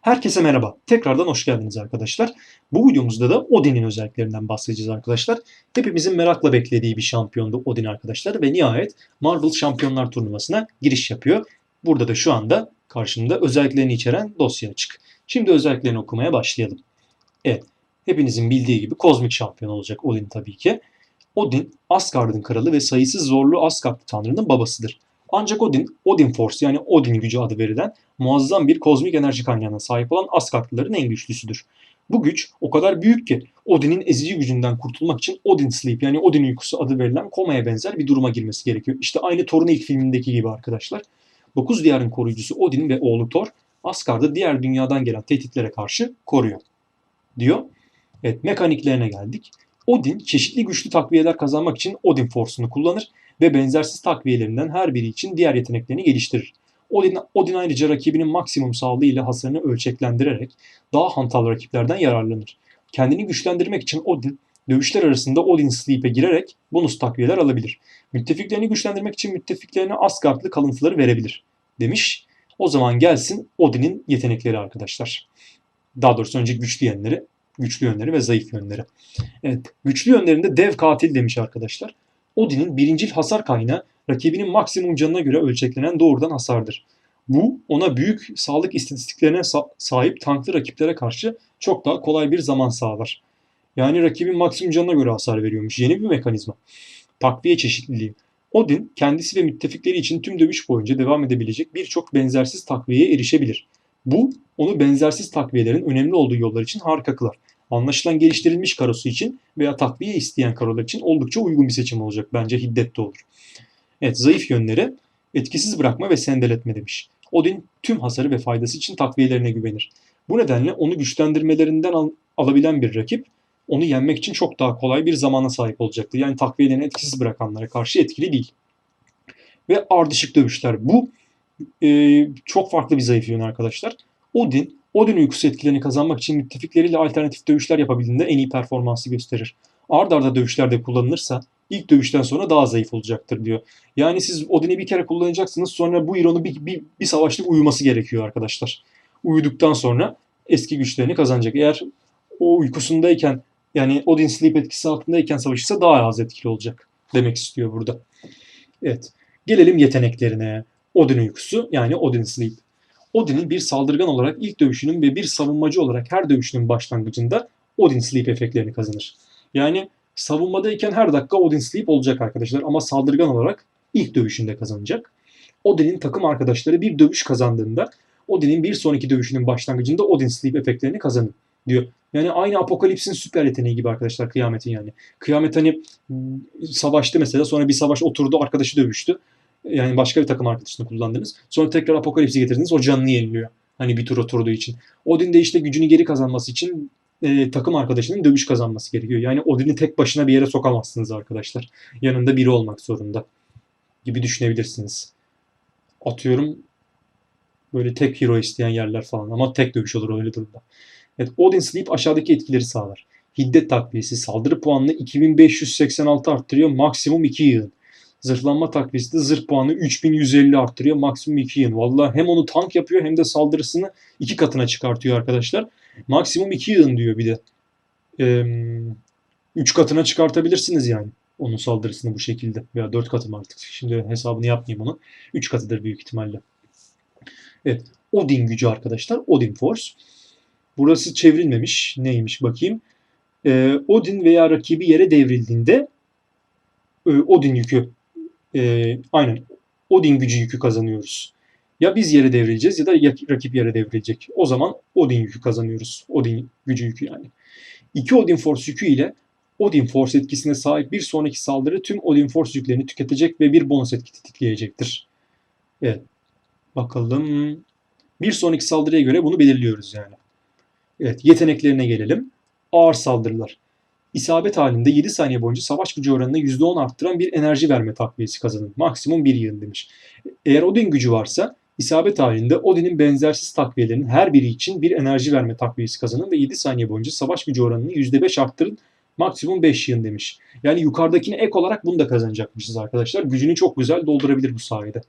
Herkese merhaba. Tekrardan hoş geldiniz arkadaşlar. Bu videomuzda da Odin'in özelliklerinden bahsedeceğiz arkadaşlar. Hepimizin merakla beklediği bir şampiyondu Odin arkadaşlar ve nihayet Marvel Şampiyonlar Turnuvası'na giriş yapıyor. Burada da şu anda karşımda özelliklerini içeren dosya açık. Şimdi özelliklerini okumaya başlayalım. Evet, hepinizin bildiği gibi kozmik şampiyon olacak Odin tabii ki. Odin, Asgard'ın kralı ve sayısız zorlu Asgardlı tanrının babasıdır. Ancak Odin, Odin Force yani Odin gücü adı verilen muazzam bir kozmik enerji kaynağına sahip olan Asgardlıların en güçlüsüdür. Bu güç o kadar büyük ki Odin'in ezici gücünden kurtulmak için Odin Sleep yani Odin uykusu adı verilen komaya benzer bir duruma girmesi gerekiyor. İşte aynı Thor'un ilk filmindeki gibi arkadaşlar. Dokuz diyarın koruyucusu Odin ve oğlu Thor Asgard'ı diğer dünyadan gelen tehditlere karşı koruyor. Diyor. Evet mekaniklerine geldik. Odin çeşitli güçlü takviyeler kazanmak için Odin Force'unu kullanır ve benzersiz takviyelerinden her biri için diğer yeteneklerini geliştirir. Odin, Odin ayrıca rakibinin maksimum sağlığı ile hasarını ölçeklendirerek daha hantal rakiplerden yararlanır. Kendini güçlendirmek için Odin, dövüşler arasında Odin Sleep'e girerek bonus takviyeler alabilir. Müttefiklerini güçlendirmek için müttefiklerine Asgardlı kalıntıları verebilir. Demiş. O zaman gelsin Odin'in yetenekleri arkadaşlar. Daha doğrusu önce güçlü yönleri, güçlü yönleri ve zayıf yönleri. Evet, güçlü yönlerinde dev katil demiş arkadaşlar. Odin'in birincil hasar kaynağı rakibinin maksimum canına göre ölçeklenen doğrudan hasardır. Bu ona büyük sağlık istatistiklerine sa- sahip tanklı rakiplere karşı çok daha kolay bir zaman sağlar. Yani rakibin maksimum canına göre hasar veriyormuş. Yeni bir mekanizma. Takviye çeşitliliği. Odin kendisi ve müttefikleri için tüm dövüş boyunca devam edebilecek birçok benzersiz takviyeye erişebilir. Bu onu benzersiz takviyelerin önemli olduğu yollar için harika kılar. Anlaşılan geliştirilmiş karosu için veya takviye isteyen karolar için oldukça uygun bir seçim olacak. Bence hiddetli olur. Evet zayıf yönleri etkisiz bırakma ve sendeletme demiş. Odin tüm hasarı ve faydası için takviyelerine güvenir. Bu nedenle onu güçlendirmelerinden al- alabilen bir rakip onu yenmek için çok daha kolay bir zamana sahip olacaktır. Yani takviyelerini etkisiz bırakanlara karşı etkili değil. Ve ardışık dövüşler. Bu e, çok farklı bir zayıf yön arkadaşlar. Odin, Odin uykusu etkilerini kazanmak için müttefikleriyle alternatif dövüşler yapabildiğinde en iyi performansı gösterir. Ard arda dövüşlerde kullanılırsa ilk dövüşten sonra daha zayıf olacaktır diyor. Yani siz Odin'i bir kere kullanacaksınız sonra bu Iron'u bir, bir, bir savaşlık uyuması gerekiyor arkadaşlar. Uyuduktan sonra eski güçlerini kazanacak. Eğer o uykusundayken yani Odin Sleep etkisi altındayken savaşırsa daha az etkili olacak demek istiyor burada. Evet. Gelelim yeteneklerine. Odin uykusu yani Odin Sleep. Odin'in bir saldırgan olarak ilk dövüşünün ve bir savunmacı olarak her dövüşünün başlangıcında Odin Sleep efektlerini kazanır. Yani savunmadayken her dakika Odin Sleep olacak arkadaşlar ama saldırgan olarak ilk dövüşünde kazanacak. Odin'in takım arkadaşları bir dövüş kazandığında Odin'in bir sonraki dövüşünün başlangıcında Odin Sleep efektlerini kazanın diyor. Yani aynı Apokalips'in süper yeteneği gibi arkadaşlar kıyametin yani. Kıyamet hani savaştı mesela sonra bir savaş oturdu arkadaşı dövüştü. Yani başka bir takım arkadaşını kullandınız. Sonra tekrar Apokalips'i getirdiniz o canını yeniliyor. Hani bir tur oturduğu için. Odin de işte gücünü geri kazanması için e, takım arkadaşının dövüş kazanması gerekiyor. Yani Odin'i tek başına bir yere sokamazsınız arkadaşlar. Yanında biri olmak zorunda gibi düşünebilirsiniz. Atıyorum böyle tek hero isteyen yerler falan ama tek dövüş olur öyle durumda. Evet, Odin Sleep aşağıdaki etkileri sağlar. Hiddet takviyesi saldırı puanını 2586 arttırıyor maksimum 2 yığın. Zırhlanma takviyesi de zırh puanı 3150 arttırıyor maksimum 2 yığın. Valla hem onu tank yapıyor hem de saldırısını iki katına çıkartıyor arkadaşlar. Maksimum 2 yığın diyor bir de. 3 katına çıkartabilirsiniz yani. Onun saldırısını bu şekilde. Veya 4 katı mı artık. Şimdi hesabını yapmayayım onun. 3 katıdır büyük ihtimalle. Evet. Odin gücü arkadaşlar. Odin Force. Burası çevrilmemiş. Neymiş bakayım. Ee, Odin veya rakibi yere devrildiğinde Odin yükü e, aynen Odin gücü yükü kazanıyoruz. Ya biz yere devrileceğiz ya da rakip yere devrilecek. O zaman Odin yükü kazanıyoruz. Odin gücü yükü yani. İki Odin Force yükü ile Odin Force etkisine sahip bir sonraki saldırı tüm Odin Force yüklerini tüketecek ve bir bonus etki tetikleyecektir. Evet. Bakalım. Bir sonraki saldırıya göre bunu belirliyoruz yani. Evet. Yeteneklerine gelelim. Ağır saldırılar. İsabet halinde 7 saniye boyunca savaş gücü oranını %10 arttıran bir enerji verme takviyesi kazanın. Maksimum 1 yığın demiş. Eğer Odin gücü varsa isabet halinde Odin'in benzersiz takviyelerinin her biri için bir enerji verme takviyesi kazanın ve 7 saniye boyunca savaş gücü oranını %5 arttırın. Maksimum 5 yığın demiş. Yani yukarıdakine ek olarak bunu da kazanacakmışız arkadaşlar. Gücünü çok güzel doldurabilir bu sayede.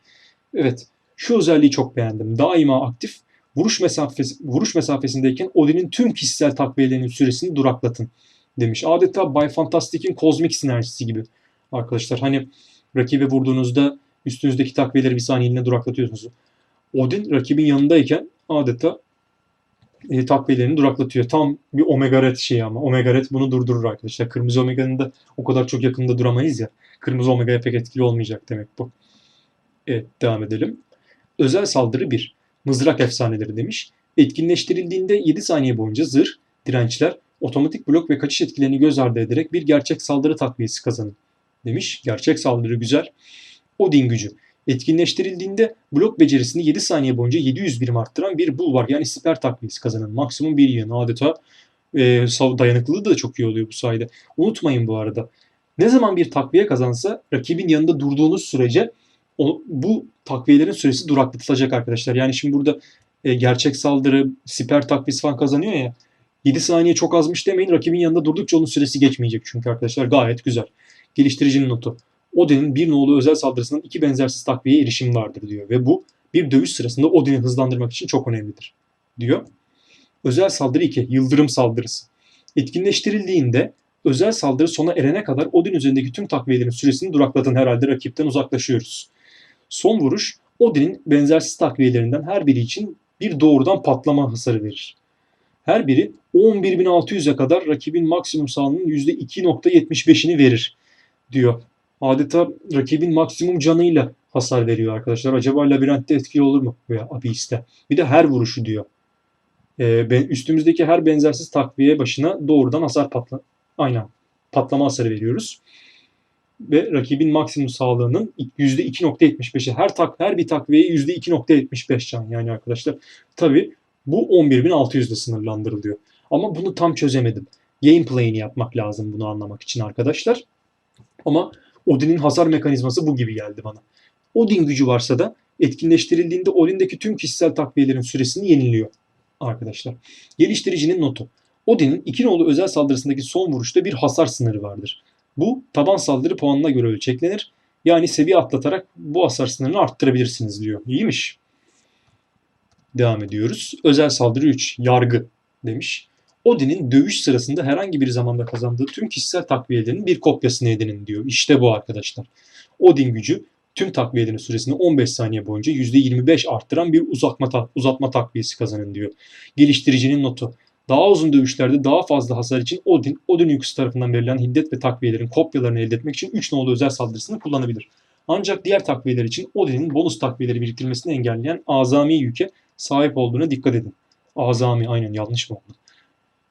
Evet. Şu özelliği çok beğendim. Daima aktif. Vuruş mesafesi vuruş mesafesindeyken Odin'in tüm kişisel takviyelerinin süresini duraklatın demiş. Adeta Bay Fantastic'in kozmik sinerjisi gibi arkadaşlar. Hani rakibe vurduğunuzda üstünüzdeki takviyeleri bir saniyeliğine duraklatıyorsunuz. Odin rakibin yanındayken adeta e, takviyelerini duraklatıyor. Tam bir Omega Red şeyi ama. Omega Red bunu durdurur arkadaşlar. Kırmızı Omega'nın da o kadar çok yakında duramayız ya. Kırmızı Omega'ya pek etkili olmayacak demek bu. Evet devam edelim. Özel saldırı 1. Mızrak efsaneleri demiş. Etkinleştirildiğinde 7 saniye boyunca zırh, dirençler, otomatik blok ve kaçış etkilerini göz ardı ederek bir gerçek saldırı takviyesi kazanın. Demiş. Gerçek saldırı güzel. Odin gücü. Etkinleştirildiğinde blok becerisini 7 saniye boyunca 700 birim arttıran bir bulvar yani siper takviyesi kazanın. Maksimum bir yığın adeta e, dayanıklılığı da çok iyi oluyor bu sayede. Unutmayın bu arada. Ne zaman bir takviye kazansa rakibin yanında durduğunuz sürece o, bu takviyelerin süresi duraklatılacak arkadaşlar. Yani şimdi burada e, gerçek saldırı, siper takviyesi falan kazanıyor ya. 7 saniye çok azmış demeyin. Rakibin yanında durdukça onun süresi geçmeyecek çünkü arkadaşlar gayet güzel. Geliştiricinin notu. Odin'in bir nolu özel saldırısının iki benzersiz takviyeye erişim vardır diyor. Ve bu bir dövüş sırasında Odin'i hızlandırmak için çok önemlidir diyor. Özel saldırı 2. Yıldırım saldırısı. Etkinleştirildiğinde özel saldırı sona erene kadar Odin üzerindeki tüm takviyelerin süresini duraklatın herhalde rakipten uzaklaşıyoruz. Son vuruş Odin'in benzersiz takviyelerinden her biri için bir doğrudan patlama hasarı verir. Her biri 11.600'e kadar rakibin maksimum sağlığının %2.75'ini verir diyor. Adeta rakibin maksimum canıyla hasar veriyor arkadaşlar. Acaba labirentte etkili olur mu veya Abyss'te? Bir de her vuruşu diyor. Ee, ben, üstümüzdeki her benzersiz takviye başına doğrudan hasar patla aynen patlama hasarı veriyoruz. Ve rakibin maksimum sağlığının %2.75'i her tak her bir takviyeye %2.75 can yani arkadaşlar. Tabi bu 11.600 ile sınırlandırılıyor. Ama bunu tam çözemedim. Gameplay'ini yapmak lazım bunu anlamak için arkadaşlar. Ama Odin'in hasar mekanizması bu gibi geldi bana. Odin gücü varsa da etkinleştirildiğinde Odin'deki tüm kişisel takviyelerin süresini yeniliyor arkadaşlar. Geliştiricinin notu. Odin'in iki nolu özel saldırısındaki son vuruşta bir hasar sınırı vardır. Bu taban saldırı puanına göre ölçeklenir. Yani seviye atlatarak bu hasar sınırını arttırabilirsiniz diyor. İyiymiş. Devam ediyoruz. Özel saldırı 3. Yargı demiş. Odin'in dövüş sırasında herhangi bir zamanda kazandığı tüm kişisel takviyelerinin bir kopyasını edinin diyor. İşte bu arkadaşlar. Odin gücü tüm takviyelerin süresini 15 saniye boyunca %25 arttıran bir uzatma, ta uzatma takviyesi kazanın diyor. Geliştiricinin notu. Daha uzun dövüşlerde daha fazla hasar için Odin, Odin uykusu tarafından verilen hiddet ve takviyelerin kopyalarını elde etmek için 3 nolu özel saldırısını kullanabilir. Ancak diğer takviyeler için Odin'in bonus takviyeleri biriktirmesini engelleyen azami yüke sahip olduğuna dikkat edin. Azami aynen yanlış mı oldu?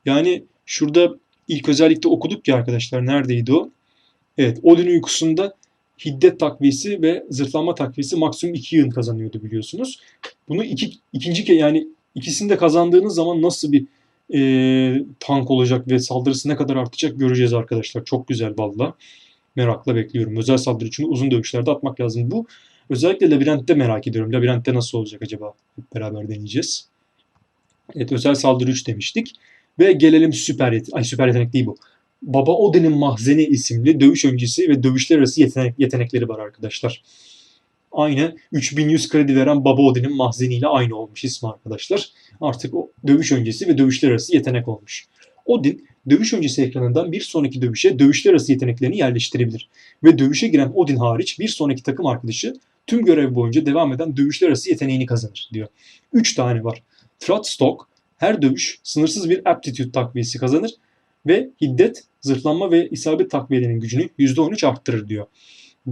Yani şurada ilk özellikle okuduk ya arkadaşlar neredeydi o? Evet Odin uykusunda hiddet takviyesi ve zırhlanma takviyesi maksimum 2 yığın kazanıyordu biliyorsunuz. Bunu iki, ikinci ke yani ikisini de kazandığınız zaman nasıl bir e, tank olacak ve saldırısı ne kadar artacak göreceğiz arkadaşlar. Çok güzel valla. Merakla bekliyorum. Özel saldırı için uzun dövüşlerde atmak lazım. Bu özellikle labirentte merak ediyorum. Labirentte nasıl olacak acaba? Hep beraber deneyeceğiz. Evet özel saldırı 3 demiştik. Ve gelelim süper yetenek. Ay süper yetenek değil bu. Baba Odin'in Mahzeni isimli dövüş öncesi ve dövüşler arası yetenek, yetenekleri var arkadaşlar. Aynı 3100 kredi veren Baba Odin'in mahzeniyle aynı olmuş ismi arkadaşlar. Artık o dövüş öncesi ve dövüşler arası yetenek olmuş. Odin dövüş öncesi ekranından bir sonraki dövüşe dövüşler arası yeteneklerini yerleştirebilir. Ve dövüşe giren Odin hariç bir sonraki takım arkadaşı tüm görev boyunca devam eden dövüşler arası yeteneğini kazanır diyor. 3 tane var. Throtstock, her dövüş sınırsız bir aptitude takviyesi kazanır ve hiddet, zırhlanma ve isabet takviyelerinin gücünü %13 arttırır diyor.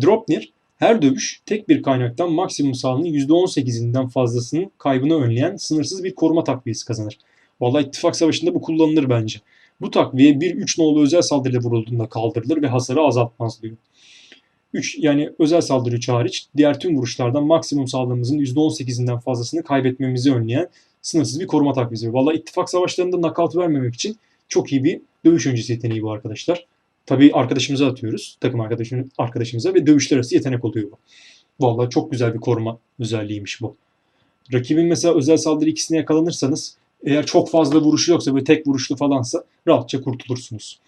Dropnir, her dövüş tek bir kaynaktan maksimum sağlığının %18'inden fazlasının kaybını önleyen sınırsız bir koruma takviyesi kazanır. Vallahi ittifak savaşında bu kullanılır bence. Bu takviye bir 3 nolu özel saldırıyla vurulduğunda kaldırılır ve hasarı azaltmaz diyor. 3 yani özel saldırı 3 hariç diğer tüm vuruşlardan maksimum sağlığımızın %18'inden fazlasını kaybetmemizi önleyen sınırsız bir koruma takviyesi. Valla ittifak savaşlarında knockout vermemek için çok iyi bir dövüş öncesi yeteneği bu arkadaşlar. Tabii arkadaşımıza atıyoruz. Takım arkadaşım, arkadaşımıza ve dövüşler arası yetenek oluyor bu. Vallahi çok güzel bir koruma özelliğiymiş bu. Rakibin mesela özel saldırı ikisine yakalanırsanız eğer çok fazla vuruşu yoksa böyle tek vuruşlu falansa rahatça kurtulursunuz.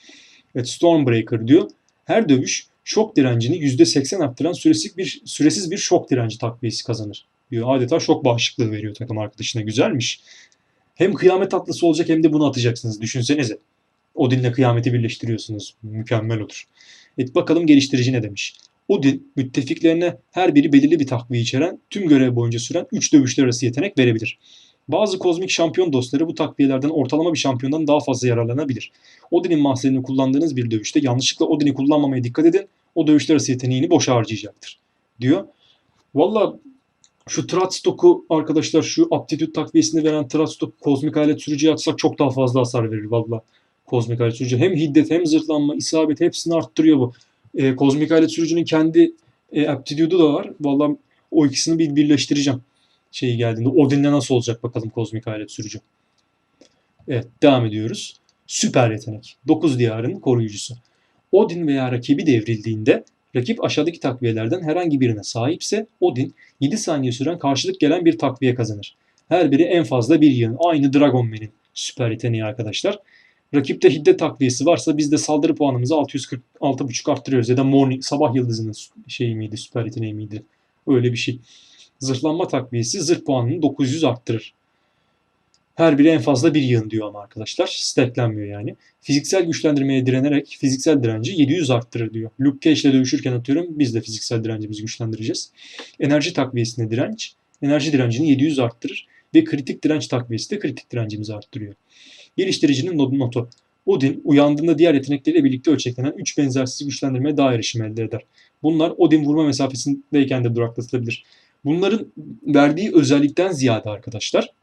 Evet Stormbreaker diyor. Her dövüş şok direncini %80 arttıran süresiz bir, süresiz bir şok direnci takviyesi kazanır diyor. Adeta şok bağışıklığı veriyor takım arkadaşına. Güzelmiş. Hem kıyamet tatlısı olacak hem de bunu atacaksınız. Düşünsenize. Odin'le kıyameti birleştiriyorsunuz. Mükemmel olur. Evet bakalım geliştirici ne demiş. Odin müttefiklerine her biri belirli bir takviye içeren tüm görev boyunca süren 3 dövüşler arası yetenek verebilir. Bazı kozmik şampiyon dostları bu takviyelerden ortalama bir şampiyondan daha fazla yararlanabilir. Odin'in mahzenini kullandığınız bir dövüşte yanlışlıkla Odin'i kullanmamaya dikkat edin. O dövüşler arası yeteneğini boşa harcayacaktır. Diyor. Valla şu Tratstock'u arkadaşlar şu aptitude takviyesini veren Tratstock kozmik alet sürücüye atsak çok daha fazla hasar verir valla. Kozmik alet sürücü hem hiddet hem zırhlanma, isabet hepsini arttırıyor bu. E, kozmik alet sürücünün kendi e, aptitude'u da var. Valla o ikisini bir birleştireceğim. Şeyi geldiğinde. Odin'le nasıl olacak bakalım kozmik alet sürücü. Evet devam ediyoruz. Süper yetenek. 9 diyarın koruyucusu. Odin veya rakibi devrildiğinde rakip aşağıdaki takviyelerden herhangi birine sahipse Odin 7 saniye süren karşılık gelen bir takviye kazanır. Her biri en fazla bir yığın. Aynı Dragonman'in süper yeteneği arkadaşlar. Rakipte hiddet takviyesi varsa biz de saldırı puanımızı 646.5 arttırıyoruz. Ya da morning, sabah yıldızının şeyi miydi, süper yeteneği miydi? Öyle bir şey. Zırhlanma takviyesi zırh puanını 900 arttırır. Her biri en fazla bir yığın diyor ama arkadaşlar. Stacklenmiyor yani. Fiziksel güçlendirmeye direnerek fiziksel direnci 700 arttırır diyor. Luke Cage ile dövüşürken atıyorum biz de fiziksel direncimizi güçlendireceğiz. Enerji takviyesine direnç. Enerji direncini 700 arttırır. Ve kritik direnç takviyesi de kritik direncimizi arttırıyor. Geliştiricinin notu. Odin uyandığında diğer yetenekleriyle birlikte ölçeklenen 3 benzersiz güçlendirmeye daha erişim elde eder. Bunlar Odin vurma mesafesindeyken de duraklatılabilir. Bunların verdiği özellikten ziyade arkadaşlar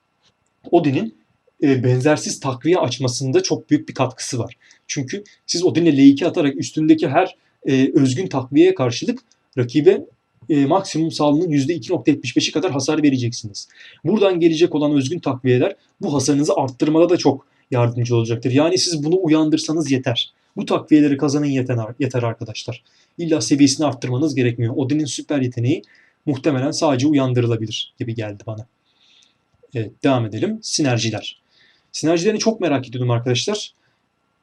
Odin'in e, benzersiz takviye açmasında çok büyük bir katkısı var. Çünkü siz Odin'le L2 atarak üstündeki her e, özgün takviyeye karşılık rakibe e, maksimum sağlığının %2.75'i kadar hasar vereceksiniz. Buradan gelecek olan özgün takviyeler bu hasarınızı arttırmada da çok yardımcı olacaktır. Yani siz bunu uyandırsanız yeter. Bu takviyeleri kazanın yeter, yeter arkadaşlar. İlla seviyesini arttırmanız gerekmiyor. Odin'in süper yeteneği muhtemelen sadece uyandırılabilir gibi geldi bana. Evet, devam edelim. Sinerjiler. Sinerjilerini çok merak ediyordum arkadaşlar.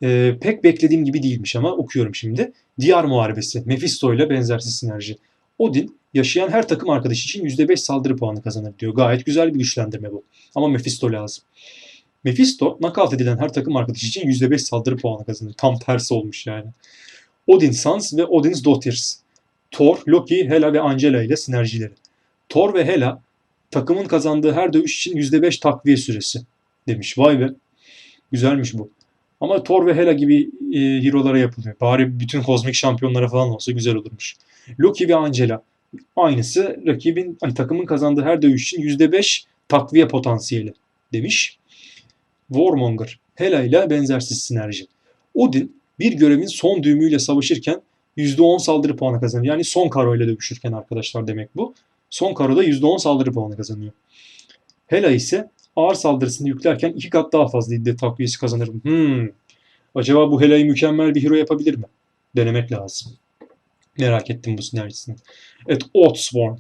Ee, pek beklediğim gibi değilmiş ama okuyorum şimdi. Diyar Muharebesi. Mephisto ile benzersiz sinerji. Odin yaşayan her takım arkadaş için %5 saldırı puanı kazanır diyor. Gayet güzel bir güçlendirme bu. Ama Mephisto lazım. Mephisto knockout edilen her takım arkadaş için %5 saldırı puanı kazanır. Tam tersi olmuş yani. Odin Sons ve Odin's Daughters. Thor, Loki, Hela ve Angela ile sinerjileri. Thor ve Hela takımın kazandığı her dövüş için %5 takviye süresi demiş. Vay be. Güzelmiş bu. Ama Thor ve Hela gibi e, hero'lara yapılıyor. Bari bütün kozmik şampiyonlara falan olsa güzel olurmuş. Loki ve Angela. Aynısı rakibin ay, takımın kazandığı her dövüş için %5 takviye potansiyeli demiş. Warmonger. Hela ile benzersiz sinerji. Odin bir görevin son düğümüyle savaşırken %10 saldırı puanı kazanır. Yani son karo ile dövüşürken arkadaşlar demek bu. Son karoda %10 saldırı puanı kazanıyor. Hela ise ağır saldırısını yüklerken iki kat daha fazla iddia takviyesi kazanır. Hmm. Acaba bu Hela'yı mükemmel bir hero yapabilir mi? Denemek lazım. Merak ettim bu sinerjisini. Evet Oathsworn.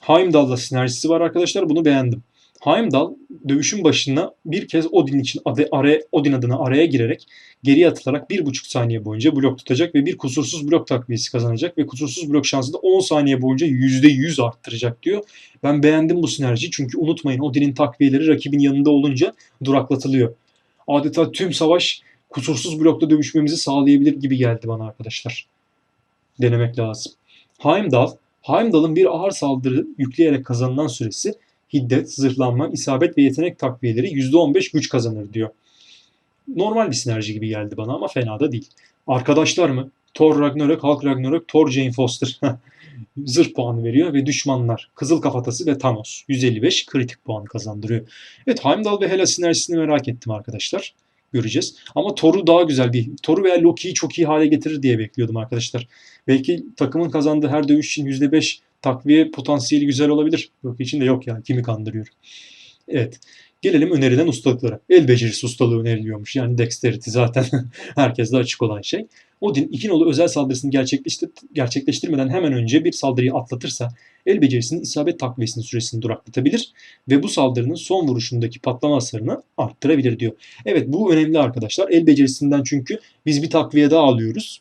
Heimdall'la sinerjisi var arkadaşlar. Bunu beğendim. Heimdall dövüşün başına bir kez Odin için adı, araya, Odin adına araya girerek geriye atılarak bir buçuk saniye boyunca blok tutacak ve bir kusursuz blok takviyesi kazanacak ve kusursuz blok şansı da 10 saniye boyunca %100 arttıracak diyor. Ben beğendim bu sinerjiyi çünkü unutmayın Odin'in takviyeleri rakibin yanında olunca duraklatılıyor. Adeta tüm savaş kusursuz blokta dövüşmemizi sağlayabilir gibi geldi bana arkadaşlar. Denemek lazım. Heimdall, Heimdall'ın bir ağır saldırı yükleyerek kazanılan süresi hiddet, zırhlanma, isabet ve yetenek takviyeleri %15 güç kazanır diyor. Normal bir sinerji gibi geldi bana ama fena da değil. Arkadaşlar mı? Thor Ragnarok, Hulk Ragnarok, Thor Jane Foster. Zırh puanı veriyor ve düşmanlar Kızıl Kafatası ve Thanos 155 kritik puan kazandırıyor. Evet Heimdall ve Hela sinerjisini merak ettim arkadaşlar. Göreceğiz. Ama Thor'u daha güzel bir Thor'u veya Loki'yi çok iyi hale getirir diye bekliyordum arkadaşlar. Belki takımın kazandığı her dövüş için %5 takviye potansiyeli güzel olabilir. Yok içinde yok yani kimi kandırıyor. Evet. Gelelim önerilen ustalıklara. El becerisi ustalığı öneriliyormuş. Yani dexterity zaten herkeste açık olan şey. Odin iki nolu özel saldırısını gerçekleştir gerçekleştirmeden hemen önce bir saldırıyı atlatırsa el becerisinin isabet takviyesinin süresini duraklatabilir ve bu saldırının son vuruşundaki patlama hasarını arttırabilir diyor. Evet bu önemli arkadaşlar. El becerisinden çünkü biz bir takviye daha alıyoruz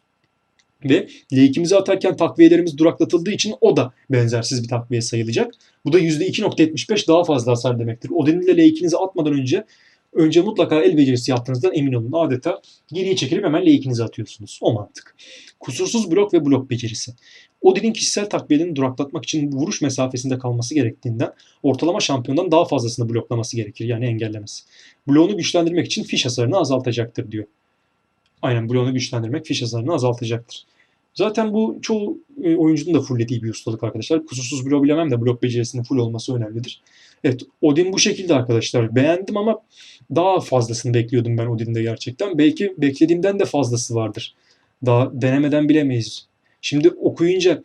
Ve L2'mizi atarken takviyelerimiz duraklatıldığı için o da benzersiz bir takviye sayılacak. Bu da %2.75 daha fazla hasar demektir. Odin ile L2'nizi atmadan önce önce mutlaka el becerisi yaptığınızdan emin olun. Adeta geriye çekilip hemen L2'nizi atıyorsunuz. O mantık. Kusursuz blok ve blok becerisi. Odin'in kişisel takviyelerini duraklatmak için vuruş mesafesinde kalması gerektiğinden ortalama şampiyondan daha fazlasını bloklaması gerekir. Yani engellemesi. Bloğunu güçlendirmek için fiş hasarını azaltacaktır diyor. Aynen bloğunu güçlendirmek fiş hasarını azaltacaktır. Zaten bu çoğu e, oyuncunun da fulllediği bir ustalık arkadaşlar. Kusursuz blok bilemem de blok becerisinin full olması önemlidir. Evet Odin bu şekilde arkadaşlar. Beğendim ama daha fazlasını bekliyordum ben Odin'de gerçekten. Belki beklediğimden de fazlası vardır. Daha denemeden bilemeyiz. Şimdi okuyunca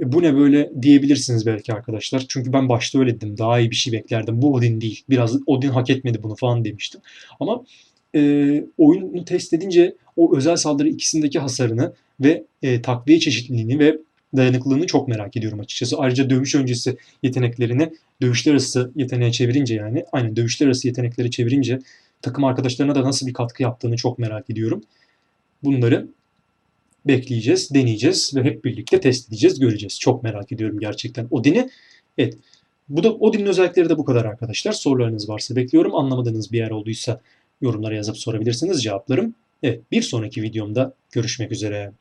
e, bu ne böyle diyebilirsiniz belki arkadaşlar. Çünkü ben başta öyle dedim. Daha iyi bir şey beklerdim. Bu Odin değil. Biraz Odin hak etmedi bunu falan demiştim. Ama e, oyunu test edince o özel saldırı ikisindeki hasarını ve e, takviye çeşitliliğini ve dayanıklılığını çok merak ediyorum açıkçası. Ayrıca dövüş öncesi yeteneklerini dövüşler arası yeteneğe çevirince yani aynen dövüşler arası yetenekleri çevirince takım arkadaşlarına da nasıl bir katkı yaptığını çok merak ediyorum. Bunları bekleyeceğiz, deneyeceğiz ve hep birlikte test edeceğiz, göreceğiz. Çok merak ediyorum gerçekten Odin'i. Evet. Bu da Odin'in özellikleri de bu kadar arkadaşlar. Sorularınız varsa bekliyorum. Anlamadığınız bir yer olduysa yorumlara yazıp sorabilirsiniz. Cevaplarım. Evet, bir sonraki videomda görüşmek üzere.